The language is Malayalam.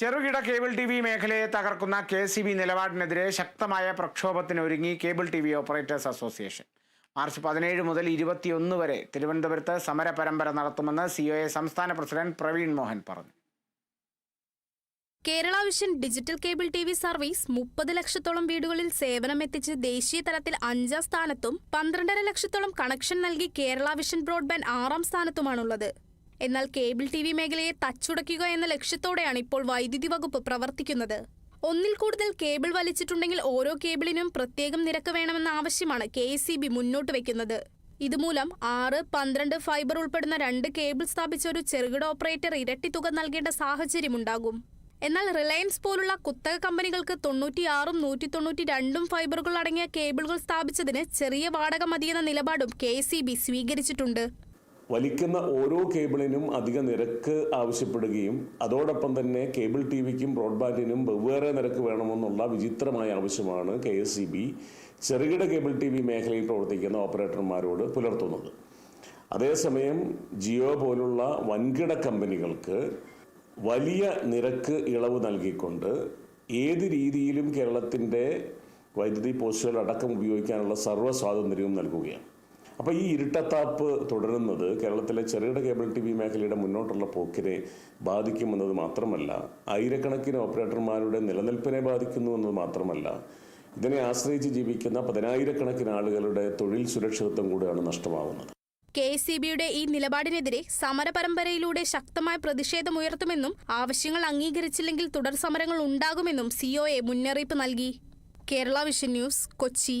ചെറുകിട കേബിൾ ടി വി മേഖലയെ തകർക്കുന്ന കെ സി ബി നിലപാടിനെതിരെ ശക്തമായ പ്രക്ഷോഭത്തിനൊരുങ്ങി cable T V operators association. March പതിനേഴ് മുതൽ ഇരുപത്തിയൊന്ന് വരെ തിരുവനന്തപുരത്ത് സമര പരമ്പര നടത്തുമെന്ന് സി ഒ എ സംസ്ഥാന പ്രസിഡന്റ് പ്രവീൺ മോഹൻ പറഞ്ഞു. Kerala vision digital cable T V service മുപ്പത് ലക്ഷത്തോളം വീടുകളിൽ സേവനമെത്തിച്ച് ദേശീയ തലത്തിൽ അഞ്ചാം സ്ഥാനത്തും പന്ത്രണ്ടര ലക്ഷത്തോളം കണക്ഷൻ നൽകി കേരള വിഷൻ ബ്രോഡ്ബാൻഡ് ആറാം സ്ഥാനത്തുമാണുള്ളത്. എന്നാൽ കേബിൾ ടി വി മേഖലയെ തച്ചുടയ്ക്കുക എന്ന ലക്ഷ്യത്തോടെയാണ് ഇപ്പോൾ വൈദ്യുതി വകുപ്പ് പ്രവർത്തിക്കുന്നത്. ഒന്നിൽ കൂടുതൽ കേബിൾ വലിച്ചിട്ടുണ്ടെങ്കിൽ ഓരോ കേബിളിനും പ്രത്യേകം നിരക്ക് വേണമെന്ന ആവശ്യമാണ് കെ മുന്നോട്ട് വയ്ക്കുന്നത് ഇതുമൂലം ആറ് പന്ത്രണ്ട് ഫൈബർ ഉൾപ്പെടുന്ന രണ്ട് കേബിൾ സ്ഥാപിച്ച ഒരു ചെറുകിട ഓപ്പറേറ്റർ ഇരട്ടി തുക നൽകേണ്ട സാഹചര്യമുണ്ടാകും. എന്നാൽ റിലയൻസ് പോലുള്ള കുത്തക കമ്പനികൾക്ക് തൊണ്ണൂറ്റിയാറും നൂറ്റി തൊണ്ണൂറ്റി രണ്ടും ഫൈബറുകൾ അടങ്ങിയ കേബിളുകൾ സ്ഥാപിച്ചതിന് ചെറിയ വാടക മതിയെന്ന നിലപാടും കെ സ്വീകരിച്ചിട്ടുണ്ട്. വലിക്കുന്ന ഓരോ കേബിളിനും അധിക നിരക്ക് ആവശ്യപ്പെടുകയും അതോടൊപ്പം തന്നെ കേബിൾ ടി വിക്കും ബ്രോഡ്ബാൻഡിനും വെവ്വേറെ നിരക്ക് വേണമെന്നുള്ള വിചിത്രമായ ആവശ്യമാണ് കെ എസ് സി ബി ചെറുകിട കേബിൾ ടി വി മേഖലയിൽ പ്രവർത്തിക്കുന്ന ഓപ്പറേറ്റർമാരോട് പുലർത്തുന്നത്. അതേസമയം ജിയോ പോലുള്ള വൻകിട കമ്പനികൾക്ക് വലിയ നിരക്ക് ഇളവ് നൽകിക്കൊണ്ട് ഏത് രീതിയിലും കേരളത്തിന്റെ വൈദ്യുതി പോസ്റ്റുകൾ അടക്കം ഉപയോഗിക്കാനുള്ള സർവ സ്വാതന്ത്ര്യവും നൽകുകയാണ്. അപ്പോൾ ഈ ഇരുട്ടത്താപ്പ് തുടരുന്നത് കേരളത്തിലെ ചെറുകിട കേബിൾ ടി വി മേഖലയുടെ മുന്നോട്ടുള്ള പോക്കിനെ ബാധിക്കുമെന്നത് മാത്രമല്ല ആയിരക്കണക്കിന് ഓപ്പറേറ്റർമാരുടെ നിലനിൽപ്പിനെ ബാധിക്കുന്നു എന്നത് മാത്രമല്ല ഇതിനെ ആശ്രയിച്ച് ജീവിക്കുന്ന പതിനായിരക്കണക്കിന് ആളുകളുടെ തൊഴിൽ സുരക്ഷിതത്വം കൂടിയാണ് നഷ്ടമാവുന്നത്. കെ സി ബിയുടെ ഈ നിലപാടിനെതിരെ സമരപരമ്പരയിലൂടെ ശക്തമായ പ്രതിഷേധമുയർത്തുമെന്നും ആവശ്യങ്ങൾ അംഗീകരിച്ചില്ലെങ്കിൽ തുടർ സമരങ്ങൾ ഉണ്ടാകുമെന്നും സിഒഎ മുന്നറിയിപ്പ് നൽകി. Kerala vision news Kochi.